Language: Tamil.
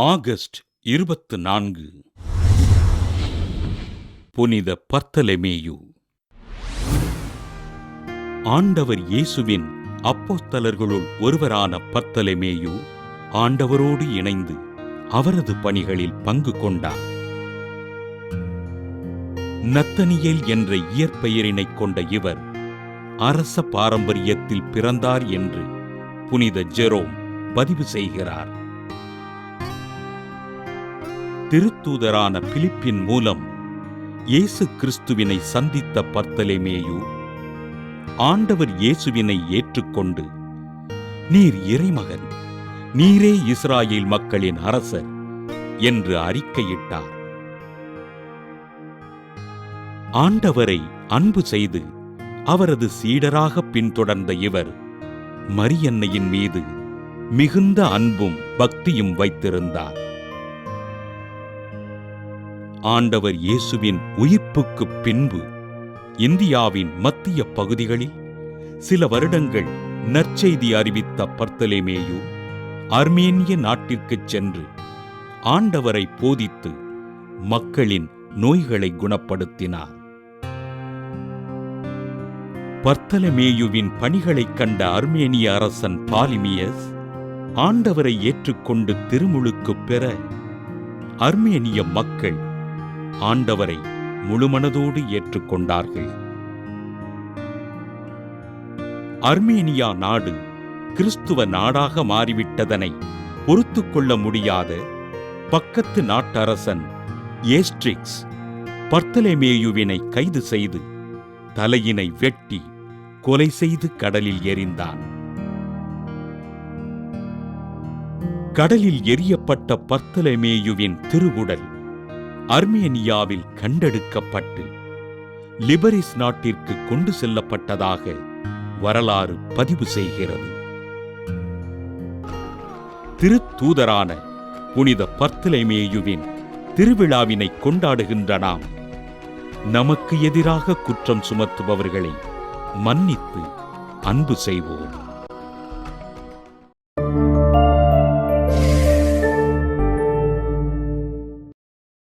ஆகஸ்ட் இருபத்து நான்கு. புனித பர்த்தலெமேயு. ஆண்டவர் இயேசுவின் அப்போஸ்தலர்களுள் ஒருவரான பர்த்தலெமேயு ஆண்டவரோடு இணைந்து அவரது பணிகளில் பங்கு கொண்டார். நத்தனியேல் என்ற இயற்பெயரினைக் கொண்ட இவர் அரச பாரம்பரியத்தில் பிறந்தார் என்று புனித ஜெரோம் பதிவு செய்கிறார். திருத்தூதரான பிலிப்பின் மூலம் இயேசு கிறிஸ்துவினை சந்தித்த பர்த்தலேமேயு ஆண்டவர் இயேசுவினை ஏற்றுக்கொண்டு நீர் இறைமகன் நீரே இஸ்ராயேல் மக்களின் அரசர் என்று அறிக்கையிட்டார். ஆண்டவரை அன்பு செய்து அவரது சீடராக பின்தொடர்ந்த இவர் மரியன்னையின் மீது மிகுந்த அன்பும் பக்தியும் வைத்திருந்தார். ஆண்டவர் இயேசுவின் உயிர்ப்புக்குப் பின்பு இந்தியாவின் மத்திய பகுதிகளில் சில வருடங்கள் நற்செய்தி அறிவித்த பர்த்தலேமேயு அர்மேனிய நாட்டிற்குச் சென்று ஆண்டவரை போதித்து மக்களின் நோய்களை குணப்படுத்தினார். பர்த்தலமேயுவின் பணிகளைக் கண்ட அர்மேனிய அரசன் பாலிமியஸ் ஆண்டவரை ஏற்றுக்கொண்டு திருமுழுக்குப் பெற அர்மேனிய மக்கள் ஆண்டவரை முழுமனதோடு ஏற்றுக்கொண்டார்கள். அர்மேனியா நாடு கிறிஸ்துவ நாடாக மாறிவிட்டதனை பொறுத்துக் கொள்ள முடியாத பக்கத்து நாட்டரசன் ஏஸ்ட்ரிக்ஸ் பர்த்தலேமேயுவினை கைது செய்து தலையினை வெட்டி கொலை செய்து கடலில் எறிந்தான் கடலில் எரியப்பட்ட பர்த்தலமேயுவின் திருவுடல் அர்மேனியாவில் கண்டெடுக்கப்பட்டு லிபரிஸ் நாட்டிற்கு கொண்டு செல்லப்பட்டதாக வரலாறு பதிவு செய்கிறது. திருத்தூதரான புனித பர்த்திலைமேயுவின் திருவிழாவினை கொண்டாடுகின்ற நாம் நமக்கு எதிராக குற்றம் சுமத்துபவர்களை மன்னித்து அன்பு செய்வோம்.